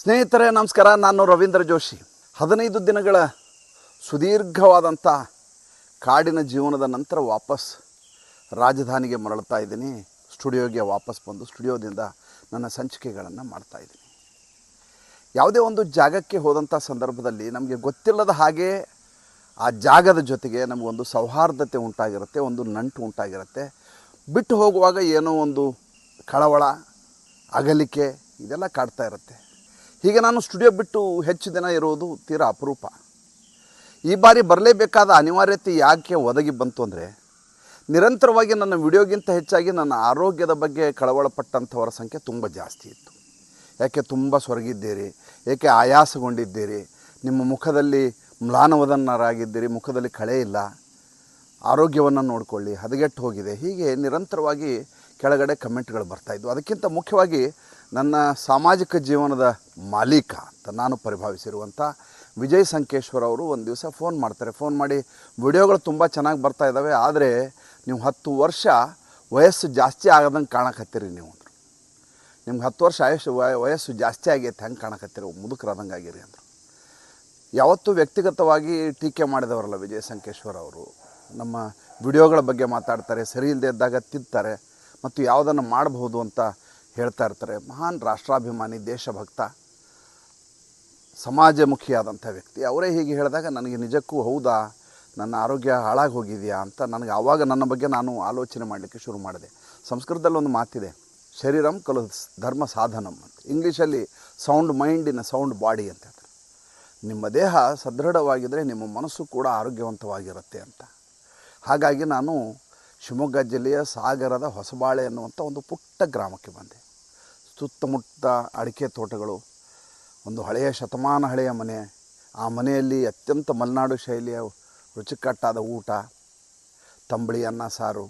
ಸ್ನೇಹಿತರೆ, ನಮಸ್ಕಾರ. ನಾನು ರವೀಂದ್ರ ಜೋಶಿ. ಹದಿನೈದು ದಿನಗಳ ಸುದೀರ್ಘವಾದಂಥ ಕಾಡಿನ ಜೀವನದ ನಂತರ ವಾಪಸ್ ರಾಜಧಾನಿಗೆ ಮರಳುತ್ತಾ ಇದ್ದೀನಿ. ಸ್ಟುಡಿಯೋಗೆ ವಾಪಸ್ ಬಂದು ಸ್ಟುಡಿಯೋದಿಂದ ನನ್ನ ಸಂಚಿಕೆಗಳನ್ನು ಮಾಡ್ತಾ ಇದ್ದೀನಿ. ಯಾವುದೇ ಒಂದು ಜಾಗಕ್ಕೆ ಹೋದಂಥ ಸಂದರ್ಭದಲ್ಲಿ ನಮಗೆ ಗೊತ್ತಿಲ್ಲದ ಹಾಗೆ ಆ ಜಾಗದ ಜೊತೆಗೆ ನಮಗೊಂದು ಸೌಹಾರ್ದತೆ ಉಂಟಾಗಿರುತ್ತೆ, ಒಂದು ನಂಟು ಉಂಟಾಗಿರುತ್ತೆ. ಬಿಟ್ಟು ಹೋಗುವಾಗ ಏನೋ ಒಂದು ಕಳವಳ, ಅಗಲಿಕೆ, ಇದೆಲ್ಲ ಕಾಡ್ತಾ ಇರುತ್ತೆ. ಹೀಗೆ ನಾನು ಸ್ಟುಡಿಯೋ ಬಿಟ್ಟು ಹೆಚ್ಚು ದಿನ ಇರುವುದು ತೀರಾ ಅಪರೂಪ. ಈ ಬಾರಿ ಬರಲೇಬೇಕಾದ ಅನಿವಾರ್ಯತೆ ಯಾಕೆ ಒದಗಿ ಬಂತು ಅಂದರೆ, ನಿರಂತರವಾಗಿ ನನ್ನ ವಿಡಿಯೋಗಿಂತ ಹೆಚ್ಚಾಗಿ ನನ್ನ ಆರೋಗ್ಯದ ಬಗ್ಗೆ ಕಳವಳಪಟ್ಟಂಥವರ ಸಂಖ್ಯೆ ತುಂಬ ಜಾಸ್ತಿ ಇತ್ತು. ಯಾಕೆ ತುಂಬ ಸೊರಗಿದ್ದೀರಿ ಏಕೆ ಆಯಾಸಗೊಂಡಿದ್ದೀರಿ, ನಿಮ್ಮ ಮುಖದಲ್ಲಿ ಮ್ಲಾನವದನ್ನರಾಗಿದ್ದೀರಿ, ಮುಖದಲ್ಲಿ ಕಳೆ ಇಲ್ಲ, ಆರೋಗ್ಯವನ್ನು ನೋಡಿಕೊಳ್ಳಿ, ಹದಗೆಟ್ಟು ಹೋಗಿದೆ, ಹೀಗೆ ನಿರಂತರವಾಗಿ ಕೆಳಗಡೆ ಕಮೆಂಟ್ಗಳು ಬರ್ತಾಯಿದ್ವು ಅದಕ್ಕಿಂತ ಮುಖ್ಯವಾಗಿ ನನ್ನ ಸಾಮಾಜಿಕ ಜೀವನದ ಮಾಲೀಕ ಅಂತ ನಾನು ಪರಿಭಾವಿಸಿರುವಂಥ ವಿಜಯ್ ಸಂಕೇಶ್ವರ್ ಅವರು ಒಂದು ದಿವಸ ಫೋನ್ ಮಾಡ್ತಾರೆ. ಫೋನ್ ಮಾಡಿ, ವಿಡಿಯೋಗಳು ತುಂಬ ಚೆನ್ನಾಗಿ ಬರ್ತಾ ಇದ್ದಾವೆ ಆದರೆ ನೀವು ಹತ್ತು ವರ್ಷ ವಯಸ್ಸು ಜಾಸ್ತಿ ಆಗದಂಗೆ ಕಾಣಕತ್ತೀರಿ ನೀವು ಅಂದರು. ನಿಮ್ಗೆ ಹತ್ತು ವರ್ಷ ಆಯುಷ್ ವಯಸ್ಸು ಜಾಸ್ತಿ ಆಗೈತೆ, ಹೆಂಗೆ ಕಾಣಕತ್ತೀರಿ ಮುದುಕರಾದಂಗೆ ಆಗಿರಿ ಅಂದರು. ಯಾವತ್ತೂ ವ್ಯಕ್ತಿಗತವಾಗಿ ಟೀಕೆ ಮಾಡಿದವರಲ್ಲ ವಿಜಯ್ ಸಂಕೇಶ್ವರ್ ಅವರು. ನಮ್ಮ ವಿಡಿಯೋಗಳ ಬಗ್ಗೆ ಮಾತಾಡ್ತಾರೆ, ಸರಿ ಇಲ್ಲದೆ ಇದ್ದಾಗ ತಿಂತಾರೆ, ಮತ್ತು ಯಾವುದನ್ನು ಮಾಡಬಹುದು ಅಂತ ಹೇಳ್ತಾ ಇರ್ತಾರೆ, ಮಹಾನ್ ರಾಷ್ಟ್ರಾಭಿಮಾನಿ, ದೇಶಭಕ್ತ, ಸಮಾಜಮುಖಿಯಾದಂಥ ವ್ಯಕ್ತಿ. ಅವರೇ ಹೀಗೆ ಹೇಳಿದಾಗ ನನಗೆ ನಿಜಕ್ಕೂ ಹೌದಾ? ನನ್ನ ಆರೋಗ್ಯ ಹಾಳಾಗಿ ಹೋಗಿದೆಯಾ ಅಂತ ನನಗೆ ಆವಾಗ ನನ್ನ ಬಗ್ಗೆ ನಾನು ಆಲೋಚನೆ ಮಾಡಲಿಕ್ಕೆ ಶುರು ಮಾಡಿದೆ. ಸಂಸ್ಕೃತದಲ್ಲಿ ಒಂದು ಮಾತಿದೆ, ಶರೀರಂ ಕಲು ಧರ್ಮ ಸಾಧನಂ ಅಂತ. ಇಂಗ್ಲೀಷಲ್ಲಿ sound mind in sound body ಅಂತ ಹೇಳ್ತಾರೆ. ನಿಮ್ಮ ದೇಹ ಸದೃಢವಾಗಿದ್ದರೆ ನಿಮ್ಮ ಮನಸ್ಸು ಕೂಡ ಆರೋಗ್ಯವಂತವಾಗಿರುತ್ತೆ ಅಂತ. ಹಾಗಾಗಿ ನಾನು ಶಿವಮೊಗ್ಗ ಜಿಲ್ಲೆಯ ಸಾಗರದ ಹೊಸಬಾಳೆ ಅನ್ನುವಂಥ ಒಂದು ಪುಟ್ಟ ಗ್ರಾಮಕ್ಕೆ ಬಂದೆ. ಸುತ್ತಮುತ್ತ ಅಡಿಕೆ ತೋಟಗಳು, ಒಂದು ಹಳೆಯ ಶತಮಾನ ಹಳೆಯ ಮನೆ, ಆ ಮನೆಯಲ್ಲಿ ಅತ್ಯಂತ ಮಲೆನಾಡು ಶೈಲಿಯ ರುಚಿಕಟ್ಟಾದ ಊಟ, ತಂಬಳಿ ಅನ್ನ, ಸಾರು,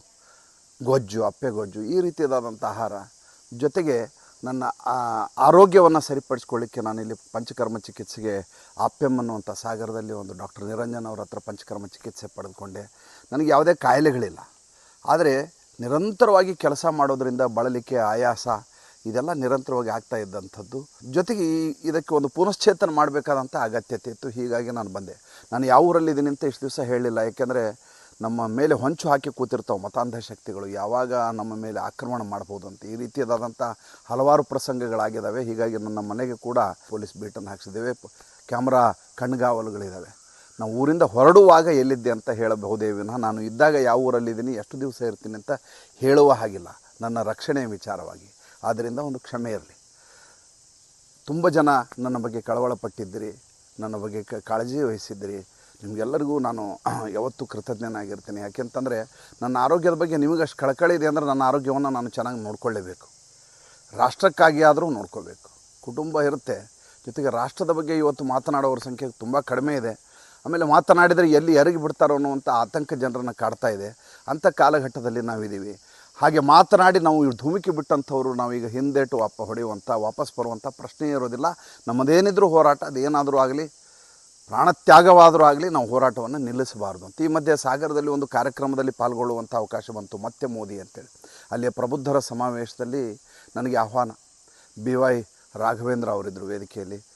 ಗೊಜ್ಜು, ಅಪ್ಪೆ ಗೊಜ್ಜು, ಈ ರೀತಿಯಾದಂಥ ಆಹಾರ. ಜೊತೆಗೆ ನನ್ನ ಆರೋಗ್ಯವನ್ನು ಸರಿಪಡಿಸ್ಕೊಳ್ಳಿಕ್ಕೆ ನಾನಿಲ್ಲಿ ಪಂಚಕರ್ಮ ಚಿಕಿತ್ಸೆಗೆ ಆಪ್ಯಂ ಅನ್ನುವಂಥ ಸಾಗರದಲ್ಲಿ ಒಂದು ಡಾಕ್ಟರ್ ನಿರಂಜನ್ ಅವ್ರ ಹತ್ರ ಪಂಚಕರ್ಮ ಚಿಕಿತ್ಸೆ ಪಡೆದುಕೊಂಡೆ. ನನಗೆ ಯಾವುದೇ ಕಾಯಿಲೆಗಳಿಲ್ಲ. ಆದರೆ ನಿರಂತರವಾಗಿ ಕೆಲಸ ಮಾಡೋದರಿಂದ ಬಳಲಿಕೆ ಆಯಾಸ ಇದೆಲ್ಲ ನಿರಂತರವಾಗಿ ಆಗ್ತಾ ಇದ್ದಂಥದ್ದು. ಜೊತೆಗೆ ಈ ಇದಕ್ಕೆ ಒಂದು ಪುನಶ್ಚೇತನ ಮಾಡಬೇಕಾದಂಥ ಅಗತ್ಯತೆ ಇತ್ತು. ಹೀಗಾಗಿ ನಾನು ಬಂದೆ. ನಾನು ಯಾವ ಊರಲ್ಲಿದ್ದೀನಿ ಅಂತ ಇಷ್ಟು ದಿವಸ ಹೇಳಲಿಲ್ಲ ಯಾಕೆಂದರೆ ನಮ್ಮ ಮೇಲೆ ಹೊಂಚು ಹಾಕಿ ಕೂತಿರ್ತಾವೆ ಮತಾಂಧ ಶಕ್ತಿಗಳು. ಯಾವಾಗ ನಮ್ಮ ಮೇಲೆ ಆಕ್ರಮಣ ಮಾಡ್ಬೋದು ಅಂತ. ಈ ರೀತಿಯಾದಂಥ ಹಲವಾರು ಪ್ರಸಂಗಗಳಾಗಿದ್ದಾವೆ. ಹೀಗಾಗಿ ನನ್ನ ಮನೆಗೆ ಕೂಡ ಪೊಲೀಸ್ ಬೀಟನ್ನು ಹಾಕ್ಸಿದ್ದೇವೆ. ಕ್ಯಾಮ್ರಾ ಕಣ್ಗಾವಲುಗಳಿದ್ದಾವೆ. ನಾವು ಊರಿಂದ ಹೊರಡುವಾಗ ಎಲ್ಲಿದ್ದೆ ಅಂತ ಹೇಳಬಹುದೇ ವಿನಃ ನಾನು ಇದ್ದಾಗ ಯಾವ ಊರಲ್ಲಿದ್ದೀನಿ, ಎಷ್ಟು ದಿವಸ ಇರ್ತೀನಿ ಅಂತ ಹೇಳುವ ಹಾಗಿಲ್ಲ. ನನ್ನ ರಕ್ಷಣೆಯ ವಿಚಾರವಾಗಿ. ಆದ್ದರಿಂದ ಒಂದು ಕ್ಷಮೆ ಇರಲಿ. ತುಂಬ ಜನ ನನ್ನ ಬಗ್ಗೆ ಕಳವಳಪಟ್ಟಿದ್ದೀರಿ, ನನ್ನ ಬಗ್ಗೆ ಕ- ಕಾಳಜಿ ವಹಿಸಿದ್ರಿ ನಿಮಗೆಲ್ಲರಿಗೂ ನಾನು ಯಾವತ್ತೂ ಕೃತಜ್ಞನಾಗಿರ್ತೀನಿ. ಯಾಕೆಂತಂದರೆ ನನ್ನ ಆರೋಗ್ಯದ ಬಗ್ಗೆ ನಿಮಗಷ್ಟು ಕಳಕಳಿ ಇದೆ ಅಂದರೆ ನನ್ನ ಆರೋಗ್ಯವನ್ನು ನಾನು ಚೆನ್ನಾಗಿ ನೋಡ್ಕೊಳ್ಳೇಬೇಕು. ರಾಷ್ಟ್ರಕ್ಕಾಗಿ ಆದರೂ ನೋಡ್ಕೋಬೇಕು. ಕುಟುಂಬ ಇರುತ್ತೆ. ಜೊತೆಗೆ ರಾಷ್ಟ್ರದ ಬಗ್ಗೆ ಇವತ್ತು ಮಾತನಾಡೋರ ಸಂಖ್ಯೆ ತುಂಬ ಕಡಿಮೆ ಇದೆ. ಆಮೇಲೆ ಮಾತನಾಡಿದರೆ ಎಲ್ಲಿ ಎರಗಿ ಬಿಡ್ತಾರೋ ಅನ್ನುವಂಥ ಆತಂಕ ಜನರನ್ನು ಕಾಡ್ತಾ ಇದೆ. ಅಂಥ ಕಾಲಘಟ್ಟದಲ್ಲಿ ನಾವಿದ್ದೀವಿ. ಹಾಗೆ ಮಾತನಾಡಿ ನಾವು ಧುಮುಕಿ ಬಿಟ್ಟಂಥವ್ರು ನಾವೀಗ ಹಿಂದೇಟು ವಾಪ ಹೊಡೆಯುವಂಥ, ವಾಪಸ್ ಬರುವಂಥ ಪ್ರಶ್ನೆ ಇರೋದಿಲ್ಲ. ನಮ್ಮದೇನಿದ್ರೂ ಹೋರಾಟ, ಅದೇನಾದರೂ ಆಗಲಿ, ಪ್ರಾಣತ್ಯಾಗವಾದರೂ ಆಗಲಿ ನಾವು ಹೋರಾಟವನ್ನು ನಿಲ್ಲಿಸಬಾರ್ದು ಅಂತ. ಈ ಮಧ್ಯೆ ಸಾಗರದಲ್ಲಿ ಒಂದು ಕಾರ್ಯಕ್ರಮದಲ್ಲಿ ಪಾಲ್ಗೊಳ್ಳುವಂಥ ಅವಕಾಶ ಬಂತು, ಮತ್ತೆ ಮೋದಿ ಅಂತೇಳಿ. ಅಲ್ಲಿಯ ಪ್ರಬುದ್ಧರ ಸಮಾವೇಶದಲ್ಲಿ ನನಗೆ ಆಹ್ವಾನ. ಬಿ ವೈ ರಾಘವೇಂದ್ರ ಅವರಿದ್ದರು ವೇದಿಕೆಯಲ್ಲಿ.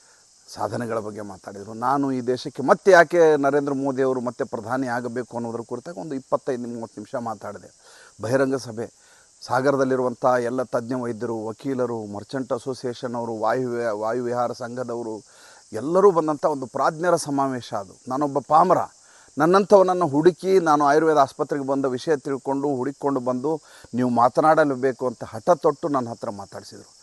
ಸಾಧನೆಗಳ ಬಗ್ಗೆ ಮಾತಾಡಿದರು. ನಾನು ಈ ದೇಶಕ್ಕೆ ಮತ್ತೆ ಯಾಕೆ ನರೇಂದ್ರ ಮೋದಿ ಅವರು ಮತ್ತೆ ಪ್ರಧಾನಿ ಆಗಬೇಕು ಅನ್ನೋದ್ರ ಕುರಿತಾಗ ಒಂದು ಇಪ್ಪತ್ತೈದು ಮೂವತ್ತು ನಿಮಿಷ ಮಾತಾಡಿದೆ. ಬಹಿರಂಗ ಸಭೆ. ಸಾಗರದಲ್ಲಿರುವಂಥ ಎಲ್ಲ ತಜ್ಞ ವೈದ್ಯರು, ವಕೀಲರು ಮರ್ಚೆಂಟ್ ಅಸೋಸಿಯೇಷನ್ ಅವರು, ವಾಯು ವಾಯುವಿಹಾರ ವಾಯು ವಿಹಾರ ಸಂಘದವರು, ಎಲ್ಲರೂ ಬಂದಂಥ ಒಂದು ಪ್ರಾಜ್ಞರ ಸಮಾವೇಶ ಅದು. ನಾನೊಬ್ಬ ಪಾಮರ. ನನ್ನಂಥವನನ್ನು ಹುಡುಕಿ ನಾನು ಆಯುರ್ವೇದ ಆಸ್ಪತ್ರೆಗೆ ಬಂದ ವಿಷಯ ತಿಳ್ಕೊಂಡು, ಹುಡುಕಿಕೊಂಡು ಬಂದು ನೀವು ಮಾತನಾಡಲೇಬೇಕು ಅಂತ ಹಠ ತೊಟ್ಟು ನನ್ನ ಹತ್ರ ಮಾತಾಡಿಸಿದರು.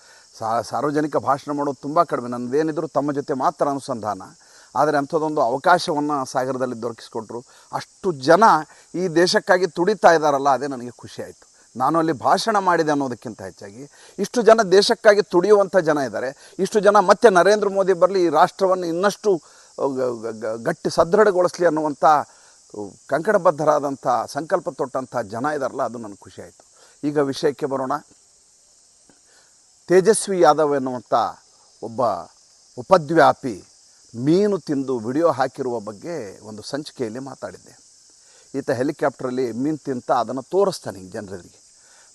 ಸಾರ್ವಜನಿಕ ಭಾಷಣ ಮಾಡೋದು ತುಂಬ ಕಡಿಮೆ. ನನ್ನದೇನಿದ್ರು ತಮ್ಮ ಜೊತೆ ಮಾತ್ರ ಅನುಸಂಧಾನ. ಆದರೆ ಅಂಥದ್ದೊಂದು ಅವಕಾಶವನ್ನು ಸಾಗರದಲ್ಲಿ ದೊರಕಿಸಿಕೊಟ್ರು. ಅಷ್ಟು ಜನ ಈ ದೇಶಕ್ಕಾಗಿ ತುಡಿತಾ ಇದ್ದಾರಲ್ಲ ಅದೇ ನನಗೆ ಖುಷಿ ಆಯಿತು. ನಾನು ಅಲ್ಲಿ ಭಾಷಣ ಮಾಡಿದೆ ಅನ್ನೋದಕ್ಕಿಂತ ಹೆಚ್ಚಾಗಿ. ಇಷ್ಟು ಜನ ದೇಶಕ್ಕಾಗಿ ತುಡಿಯುವಂಥ ಜನ ಇದ್ದಾರೆ. ಇಷ್ಟು ಜನ ಮತ್ತೆ ನರೇಂದ್ರ ಮೋದಿ ಬರಲಿ, ಈ ರಾಷ್ಟ್ರವನ್ನು ಇನ್ನಷ್ಟು ಗಟ್ಟಿ ಸದೃಢಗೊಳಿಸಲಿ ಅನ್ನುವಂಥ ಕಂಕಣಬದ್ಧರಾದಂಥ, ಸಂಕಲ್ಪ ತೊಟ್ಟಂಥ ಜನ ಇದ್ದಾರಲ್ಲ ಅದು ನನಗೆ ಖುಷಿಯಾಯಿತು ಈಗ ವಿಷಯಕ್ಕೆ ಬರೋಣ. ತೇಜಸ್ವಿ ಯಾದವ್ ಎನ್ನುವಂಥ ಒಬ್ಬ ಉಪದ್ವ್ಯಾಪಿ ಮೀನು ತಿಂದು ವಿಡಿಯೋ ಹಾಕಿರುವ ಬಗ್ಗೆ ಒಂದು ಸಂಚಿಕೆಯಲ್ಲಿ ಮಾತಾಡಿದ್ದೆ. ಈತ ಹೆಲಿಕಾಪ್ಟ್ರಲ್ಲಿ ಮೀನು ತಿಂತ ಅದನ್ನು ತೋರಿಸ್ತಾನೆ ಈಗ ಜನರಿಗೆ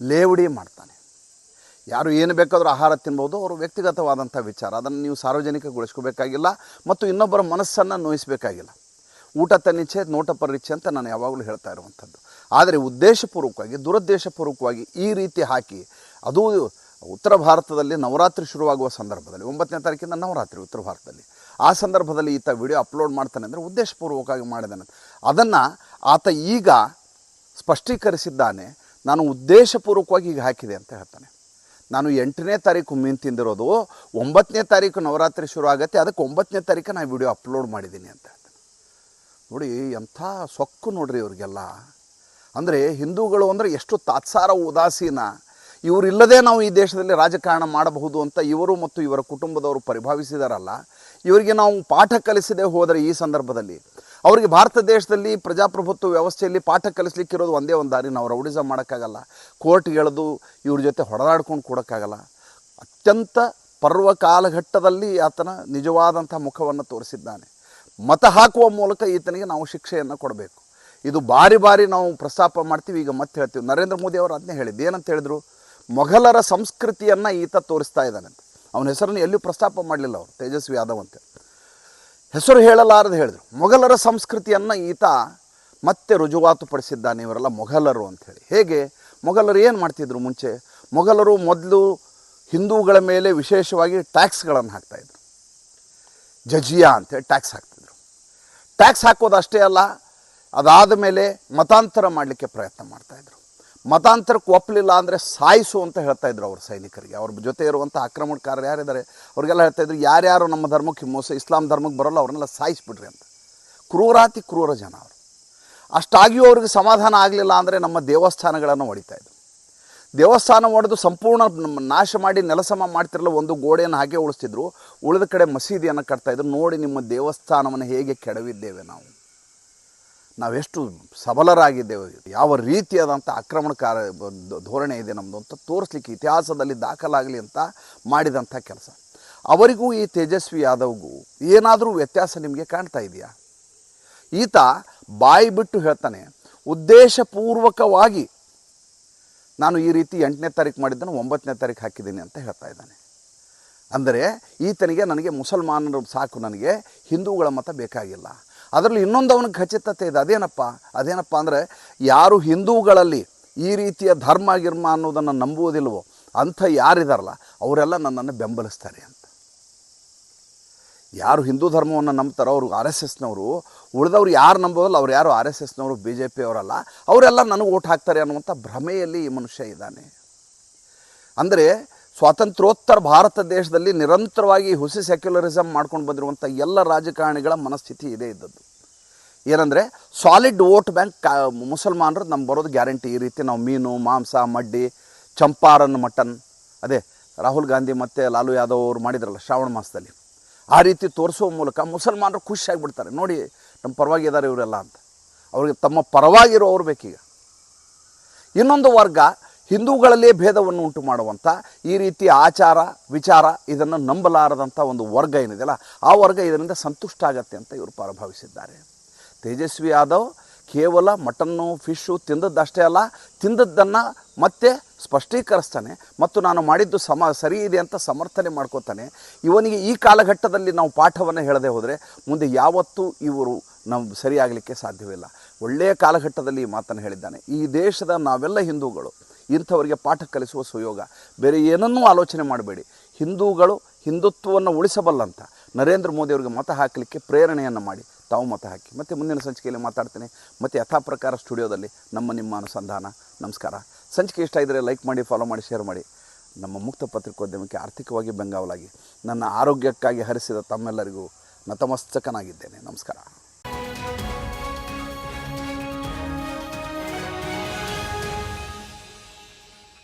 ಲೇವಡಿ ಮಾಡ್ತಾನೆ. ಯಾರು ಏನು ಬೇಕಾದರೂ ಆಹಾರ ತಿನ್ಬೋದು, ಅವರು ವ್ಯಕ್ತಿಗತವಾದಂಥ ವಿಚಾರ. ಅದನ್ನು ನೀವು ಸಾರ್ವಜನಿಕಗೊಳಿಸ್ಕೋಬೇಕಾಗಿಲ್ಲ ಮತ್ತು ಇನ್ನೊಬ್ಬರ ಮನಸ್ಸನ್ನು ನೋಯಿಸಬೇಕಾಗಿಲ್ಲ. ಊಟ ತನ್ನಿಚ್ಛೆ ನೋಟ ಪರಿಚೆ ಅಂತ ನಾನು ಯಾವಾಗಲೂ ಹೇಳ್ತಾ ಇರುವಂಥದ್ದು. ಆದರೆ ಉದ್ದೇಶಪೂರ್ವಕವಾಗಿ, ದುರುದ್ದೇಶಪೂರ್ವಕವಾಗಿ ಈ ರೀತಿ ಹಾಕಿ, ಅದು ಉತ್ತರ ಭಾರತದಲ್ಲಿ ನವರಾತ್ರಿ ಶುರುವಾಗುವ ಸಂದರ್ಭದಲ್ಲಿ, ಒಂಬತ್ತನೇ ತಾರೀಕಿಂದ ನವರಾತ್ರಿ ಉತ್ತರ ಭಾರತದಲ್ಲಿ. ಆ ಸಂದರ್ಭದಲ್ಲಿ ಈತ ವಿಡಿಯೋ ಅಪ್ಲೋಡ್ ಮಾಡ್ತಾನೆ ಅಂದರೆ ಉದ್ದೇಶಪೂರ್ವಕವಾಗಿ ಮಾಡಿದಾನೆ. ಅದನ್ನು ಆತ ಈಗ ಸ್ಪಷ್ಟೀಕರಿಸಿದ್ದಾನೆ, ನಾನು ಉದ್ದೇಶಪೂರ್ವಕವಾಗಿ ಈಗ ಹಾಕಿದೆ ಅಂತ ಹೇಳ್ತಾನೆ. ನಾನು ಎಂಟನೇ ತಾರೀಕು ಮೀನು ತಿಂದಿರೋದು ಒಂಬತ್ತನೇ ತಾರೀಕು ನವರಾತ್ರಿ ಶುರು ಆಗುತ್ತೆ ಅದಕ್ಕೆ ಒಂಬತ್ತನೇ ತಾರೀಕು ನಾನು ವಿಡಿಯೋ ಅಪ್ಲೋಡ್ ಮಾಡಿದ್ದೀನಿ ಅಂತ ಹೇಳ್ತಾನೆ. ನೋಡಿ, ಎಂಥ ಸೊಕ್ಕು ನೋಡ್ರಿ ಇವ್ರಿಗೆಲ್ಲ. ಅಂದರೆ ಹಿಂದೂಗಳು ಅಂದರೆ ಎಷ್ಟು ತಾತ್ಸಾರ, ಉದಾಸೀನ. ಇವರಿಲ್ಲದೆ ನಾವು ಈ ದೇಶದಲ್ಲಿ ರಾಜಕಾರಣ ಮಾಡಬಹುದು ಅಂತ ಇವರು ಮತ್ತು ಇವರ ಕುಟುಂಬದವರು ಪರಿಭಾವಿಸಿದಾರಲ್ಲ, ಇವರಿಗೆ ನಾವು ಪಾಠ ಕಲಿಸದೆ ಹೋದರೆ ಈ ಸಂದರ್ಭದಲ್ಲಿ. ಅವರಿಗೆ ಭಾರತ ದೇಶದಲ್ಲಿ ಪ್ರಜಾಪ್ರಭುತ್ವ ವ್ಯವಸ್ಥೆಯಲ್ಲಿ ಪಾಠ ಕಲಿಸ್ಲಿಕ್ಕಿರೋದು ಒಂದೇ ಒಂದು ದಾರಿ, ನಾವು ರೌಡಿಸಮ್ ಮಾಡೋಕ್ಕಾಗಲ್ಲ. ಕೋರ್ಟ್ಗೆ ಎಳೆದು ಇವ್ರ ಜೊತೆ ಹೊಡೆದಾಡ್ಕೊಂಡು ಕೊಡೋಕ್ಕಾಗಲ್ಲ. ಅತ್ಯಂತ ಪರ್ವ ಕಾಲಘಟ್ಟದಲ್ಲಿ ಆತನ ನಿಜವಾದಂಥ ಮುಖವನ್ನು ತೋರಿಸಿದ್ದಾನೆ. ಮತ ಹಾಕುವ ಮೂಲಕ ಈತನಿಗೆ ನಾವು ಶಿಕ್ಷೆಯನ್ನು ಕೊಡಬೇಕು. ಇದು ಬಾರಿ ಬಾರಿ ನಾವು ಪ್ರಸ್ತಾಪ ಮಾಡ್ತೀವಿ, ಈಗ ಮತ್ತೆ ಹೇಳ್ತೀವಿ. ನರೇಂದ್ರ ಮೋದಿ ಅವರು ಅದನ್ನೇ ಹೇಳಿದ್ದು. ಏನಂತ ಹೇಳಿದ್ರು? ಮೊಘಲರ ಸಂಸ್ಕೃತಿಯನ್ನು ಈತ ತೋರಿಸ್ತಾ ಇದ್ದಾನಂತೆ. ಅವನ ಹೆಸರನ್ನು ಎಲ್ಲೂ ಪ್ರಸ್ತಾಪ ಮಾಡಲಿಲ್ಲ ಅವರು, ತೇಜಸ್ವಿ ಯಾದವ್ ಅಂತ. ಹೆಸರು ಹೇಳಲಾರದು ಹೇಳಿದರು. ಮೊಘಲರ ಸಂಸ್ಕೃತಿಯನ್ನು ಈತ ಮತ್ತೆ ರುಜುವಾತು ಪಡಿಸಿದ್ದಾನೆ ಇವರೆಲ್ಲ ಮೊಘಲರು ಅಂಥೇಳಿ ಹೇಗೆ? ಮೊಘಲರು ಏನು ಮಾಡ್ತಿದ್ರು ಮುಂಚೆ? ಮೊಘಲರು ಮೊದಲು ಹಿಂದೂಗಳ ಮೇಲೆ ವಿಶೇಷವಾಗಿ ಟ್ಯಾಕ್ಸ್ಗಳನ್ನು ಹಾಕ್ತಾಯಿದ್ರು ಜಜಿಯಾ ಅಂತೇಳಿ ಟ್ಯಾಕ್ಸ್ ಹಾಕ್ತಿದ್ರು. ಟ್ಯಾಕ್ಸ್ ಹಾಕೋದು ಅಷ್ಟೇ ಅಲ್ಲ, ಅದಾದ ಮೇಲೆ ಮತಾಂತರ ಮಾಡಲಿಕ್ಕೆ ಪ್ರಯತ್ನ ಮಾಡ್ತಾಯಿದ್ರು ಮತಾಂತರಕ್ಕೆ ಒಪ್ಪಲಿಲ್ಲ ಅಂದರೆ ಸಾಯಿಸು ಅಂತ ಹೇಳ್ತಾ ಇದ್ರು ಅವ್ರ ಸೈನಿಕರಿಗೆ. ಅವ್ರ ಜೊತೆ ಇರುವಂಥ ಆಕ್ರಮಣಕಾರರು ಯಾರಿದ್ದಾರೆ? ಅವ್ರಿಗೆಲ್ಲ ಹೇಳ್ತಾ ಇದ್ರು, ಯಾರ್ಯಾರು ನಮ್ಮ ಧರ್ಮಕ್ಕೆ ಮೋಸ, ಇಸ್ಲಾಂ ಧರ್ಮಕ್ಕೆ ಬರೋಲ್ಲ, ಅವ್ರನ್ನೆಲ್ಲ ಸಾಯಿಸಿಬಿಡ್ರಿ ಅಂತ. ಕ್ರೂರಾತಿ ಕ್ರೂರ ಜನ ಅವರು. ಅಷ್ಟಾಗಿಯೂ ಅವ್ರಿಗೆ ಸಮಾಧಾನ ಆಗಲಿಲ್ಲ ಅಂದರೆ ನಮ್ಮ ದೇವಸ್ಥಾನಗಳನ್ನು ಹೊಡಿತಾ ಇದ್ರು. ದೇವಸ್ಥಾನ ಒಡೆದು ಸಂಪೂರ್ಣ ನಾಶ ಮಾಡಿ ನೆಲಸಮ ಮಾಡ್ತಿರಲ್ಲ ಒಂದು ಗೋಡೆಯನ್ನು ಹಾಗೆ ಉಳಿಸ್ತಿದ್ರು. ಉಳಿದ ಕಡೆ ಮಸೀದಿಯನ್ನು ಕಟ್ತಾಯಿದ್ರು ನೋಡಿ ನಿಮ್ಮ ದೇವಸ್ಥಾನವನ್ನು ಹೇಗೆ ಕೆಡವಿದ್ದೇವೆ ನಾವು. ನಾವೆಷ್ಟು ಸಬಲರಾಗಿದ್ದೇವೆ. ಯಾವ ರೀತಿಯಾದಂಥ ಆಕ್ರಮಣಕಾರ ಧೋರಣೆ ಇದೆ ನಮ್ಮದು ಅಂತ ತೋರಿಸ್ಲಿಕ್ಕೆ ಇತಿಹಾಸದಲ್ಲಿ ದಾಖಲಾಗಲಿ ಅಂತ ಮಾಡಿದಂಥ ಕೆಲಸ. ಅವರಿಗೂ ಈ ತೇಜಸ್ವಿ ಯಾದವ್ಗೂ ಏನಾದರೂ ವ್ಯತ್ಯಾಸ ನಿಮಗೆ ಕಾಣ್ತಾ ಇದೆಯಾ? ಈತ ಬಾಯಿ ಬಿಟ್ಟು ಹೇಳ್ತಾನೆ, ಉದ್ದೇಶಪೂರ್ವಕವಾಗಿ ನಾನು ಈ ರೀತಿ ಎಂಟನೇ ತಾರೀಕು ಮಾಡಿದ್ದನ್ನು ಒಂಬತ್ತನೇ ತಾರೀಕು ಹಾಕಿದ್ದೀನಿ ಅಂತ ಹೇಳ್ತಾ ಇದ್ದಾನೆ. ಅಂದರೆ ಈತನಿಗೆ ನನಗೆ ಮುಸಲ್ಮಾನರು ಸಾಕು, ನನಗೆ ಹಿಂದೂಗಳ ಮತ ಬೇಕಾಗಿಲ್ಲ. ಅದರಲ್ಲಿ ಇನ್ನೊಂದು ಅವನಿಗೆ ಖಚಿತತೆ ಇದೆ. ಅದೇನಪ್ಪ? ಅದೇನಪ್ಪ ಅಂದರೆ ಯಾರು ಹಿಂದೂಗಳಲ್ಲಿ ಈ ರೀತಿಯ ಧರ್ಮ ಗಿರ್ಮ ಅನ್ನೋದನ್ನು ನಂಬುವುದಿಲ್ವೋ ಅಂಥ ಯಾರಿದಾರಲ್ಲ, ಅವರೆಲ್ಲ ನನ್ನನ್ನು ಬೆಂಬಲಿಸ್ತಾರೆ ಅಂತ. ಯಾರು ಹಿಂದೂ ಧರ್ಮವನ್ನು ನಂಬ್ತಾರೋ ಅವರು ಆರ್ ಎಸ್ ಎಸ್ನವರು, ಉಳಿದವ್ರು ಯಾರು ನಂಬೋದಲ್ಲ ಅವ್ರು ಯಾರು ಆರ್ ಎಸ್ ಎಸ್ನವರು, ಬಿ ಜೆ ಪಿಯವರಲ್ಲ, ಅವರೆಲ್ಲ ನನಗೆ ಓಟ್ ಹಾಕ್ತಾರೆ ಅನ್ನುವಂಥ ಭ್ರಮೆಯಲ್ಲಿ ಈ ಮನುಷ್ಯ ಇದ್ದಾನೆ. ಅಂದರೆ ಸ್ವಾತಂತ್ರ್ಯೋತ್ತರ ಭಾರತ ದೇಶದಲ್ಲಿ ನಿರಂತರವಾಗಿ ಹುಸಿ ಸೆಕ್ಯುಲರಿಸಮ್ ಮಾಡ್ಕೊಂಡು ಬಂದಿರುವಂಥ ಎಲ್ಲ ರಾಜಕಾರಣಿಗಳ ಮನಸ್ಥಿತಿ ಇದೇ ಇದ್ದದ್ದು. ಏನಂದರೆ ಸಾಲಿಡ್ ವೋಟ್ ಬ್ಯಾಂಕ್ ಕಾ, ಮುಸಲ್ಮಾನರು ನಮ್ಗೆ ಬರೋದು ಗ್ಯಾರಂಟಿ ಈ ರೀತಿ ನಾವು ಮೀನು, ಮಾಂಸ, ಮಡ್ಡಿ, ಚಂಪಾರನ್ ಮಟನ್, ಅದೇ ರಾಹುಲ್ ಗಾಂಧಿ ಮತ್ತು ಲಾಲು ಯಾದವ್ ಅವರು ಮಾಡಿದ್ರಲ್ಲ ಶ್ರಾವಣ ಮಾಸದಲ್ಲಿ. ಆ ರೀತಿ ತೋರಿಸುವ ಮೂಲಕ ಮುಸಲ್ಮಾನರು ಖುಷಿಯಾಗಿಬಿಡ್ತಾರೆ ನೋಡಿ ನಮ್ಮ ಪರವಾಗಿ ಇದ್ದಾರೆ ಇವರೆಲ್ಲ ಅಂತ. ಅವ್ರಿಗೆ ತಮ್ಮ ಪರವಾಗಿರೋರು ಬೇಕೀಗ. ಇನ್ನೊಂದು ವರ್ಗ ಹಿಂದೂಗಳಲ್ಲೇ ಭೇದವನ್ನು ಉಂಟು ಮಾಡುವಂಥ ಈ ರೀತಿ ಆಚಾರ, ವಿಚಾರ ಇದನ್ನು ನಂಬಲಾರದಂಥ ಒಂದು ವರ್ಗ ಏನಿದೆಯಲ್ಲ ಆ ವರ್ಗ ಇದರಿಂದ ಸಂತುಷ್ಟ ಆಗತ್ತೆ ಅಂತ ಇವರು ಪಾರಭಾವಿಸಿದ್ದಾರೆ. ತೇಜಸ್ವಿ ಯಾದವ್ ಕೇವಲ ಮಟನ್ನು ಫಿಶ್ಶು ತಿಂದದ್ದಷ್ಟೇ ಅಲ್ಲ, ತಿಂದದ್ದನ್ನು ಮತ್ತೆ ಸ್ಪಷ್ಟೀಕರಿಸ್ತಾನೆ ಮತ್ತು ನಾನು ಮಾಡಿದ್ದು ಸಮ, ಸರಿ ಇದೆ ಅಂತ ಸಮರ್ಥನೆ ಮಾಡ್ಕೋತಾನೆ. ಇವನಿಗೆ ಈ ಕಾಲಘಟ್ಟದಲ್ಲಿ ನಾವು ಪಾಠವನ್ನು ಹೇಳದೆ ಹೋದರೆ ಮುಂದೆ ಯಾವತ್ತೂ ಇವರು ನಮ್ಮ ಸರಿಯಾಗಲಿಕ್ಕೆ ಸಾಧ್ಯವಿಲ್ಲ. ಒಳ್ಳೆಯ ಕಾಲಘಟ್ಟದಲ್ಲಿ ಈ ಮಾತನ್ನು ಹೇಳಿದ್ದಾನೆ. ಈ ದೇಶದ ನಾವೆಲ್ಲ ಹಿಂದೂಗಳು ಇಂಥವರಿಗೆ ಪಾಠ ಕಲಿಸುವ ಸುಯೋಗ. ಬೇರೆ ಏನನ್ನೂ ಆಲೋಚನೆ ಮಾಡಬೇಡಿ. ಹಿಂದೂಗಳು ಹಿಂದುತ್ವವನ್ನು ಉಳಿಸಬಲ್ಲಂತ ನರೇಂದ್ರ ಮೋದಿ ಅವರಿಗೆ ಮತ ಹಾಕಲಿಕ್ಕೆ ಪ್ರೇರಣೆಯನ್ನು ಮಾಡಿ. ತಾವು ಮತ ಹಾಕಿ. ಮತ್ತು ಮುಂದಿನ ಸಂಚಿಕೆಯಲ್ಲಿ ಮಾತಾಡ್ತೇನೆ. ಮತ್ತು ಯಥಾ ಪ್ರಕಾರ ಸ್ಟುಡಿಯೋದಲ್ಲಿ ನಮ್ಮ ನಿಮ್ಮ ಅನುಸಂಧಾನ. ನಮಸ್ಕಾರ. ಸಂಚಿಕೆ ಇಷ್ಟ ಇದ್ದರೆ ಲೈಕ್ ಮಾಡಿ, ಫಾಲೋ ಮಾಡಿ, ಶೇರ್ ಮಾಡಿ. ನಮ್ಮ ಮುಕ್ತ ಪತ್ರಿಕೋದ್ಯಮಕ್ಕೆ ಆರ್ಥಿಕವಾಗಿ ಬೆಂಗಾವಲಾಗಿ. ನನ್ನ ಆರೋಗ್ಯಕ್ಕಾಗಿ ಹರಿಸಿದ ತಮ್ಮೆಲ್ಲರಿಗೂ ನತಮಸ್ತಕನಾಗಿದ್ದೇನೆ. ನಮಸ್ಕಾರ.